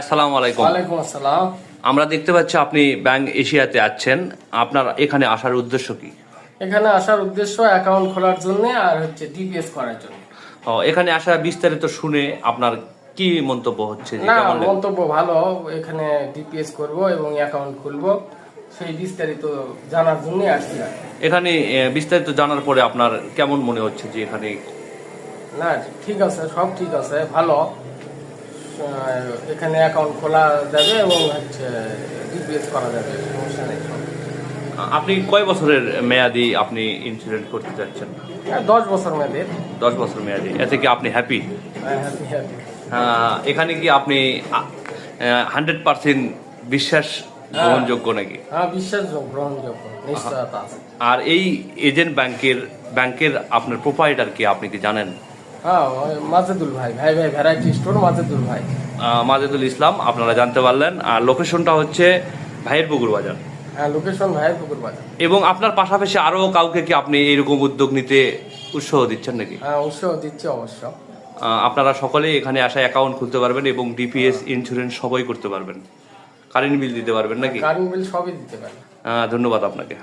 আসসালামু আলাইকুম। ওয়ালাইকুম আসসালাম। আমরা দেখতে পাচ্ছি আপনি ব্যাংক এশিয়াতে আছেন। আপনার এখানে আসার উদ্দেশ্য কি? এখানে আসার উদ্দেশ্য অ্যাকাউন্ট খোলার জন্য আর হচ্ছে ডিপিএস করার জন্য। ও, এখানে আসা বিস্তারিত শুনে আপনার কি মন্তব্য হচ্ছে? না মন্তব্য ভালো। এখানে ডিপিএস করব এবং অ্যাকাউন্ট খুলবো। সেই বিস্তারিত জানার জন্যই আসছি এখানে বিস্তারিত জানার পরে আপনার কেমন মনে হচ্ছে যে এখানে? না ঠিক আছে সব ঠিক আছে ভালো। এখানে অ্যাকাউন্ট খোলা যাবে এবং হচ্ছে ডিপিএস করা যাবে সমস্যা নেই। আপনি কয় বছরের মেয়াদি আপনি ইন্স্যুরেন্স করতে যাচ্ছেন আর দশ বছর মেয়াদি। দশ বছর মেয়াদি। এতে কি আপনি হ্যাপি এখানে কি আপনি হান্ড্রেড পার্সেন্ট বিশ্বাস গ্রহণযোগ্য নাকি? হ্যাঁ গ্রহণযোগ্য নিশ্চয়তা আছে। আর এই এজেন্ট ব্যাংকের ব্যাংকের আপনার প্রোপাইটার কি আপনি কি জানেন? হ্যাঁ মাজেদুল ভাই ভাই ভাই ভ্যারাইটি স্টোর মাজেদুল ভাই। মাজেদুল ইসলাম আপনারা জানতে পারলেন। আর লোকেশনটা হচ্ছে ভাইয়ের পুকুর বাজার। হ্যাঁ লোকেশন ভাইয়ের পুকুর বাজার। এবং আপনার পাশাপাশি আরও কাউকে কি আপনি এইরকম উদ্যোগ নিতে উৎসাহ দিচ্ছেন নাকি? হ্যাঁ উৎসাহ দিচ্ছে অবশ্য। আপনারা সকলেই এখানে আসা অ্যাকাউন্ট খুলতে পারবেন এবং ডিপিএস ইন্স্যুরেন্স সবই করতে পারবেন। কারেন্ট বিল দিতে পারবেন নাকি? কারেন্ট বিল সবই দিতে পারে আহ, ধন্যবাদ আপনাকে।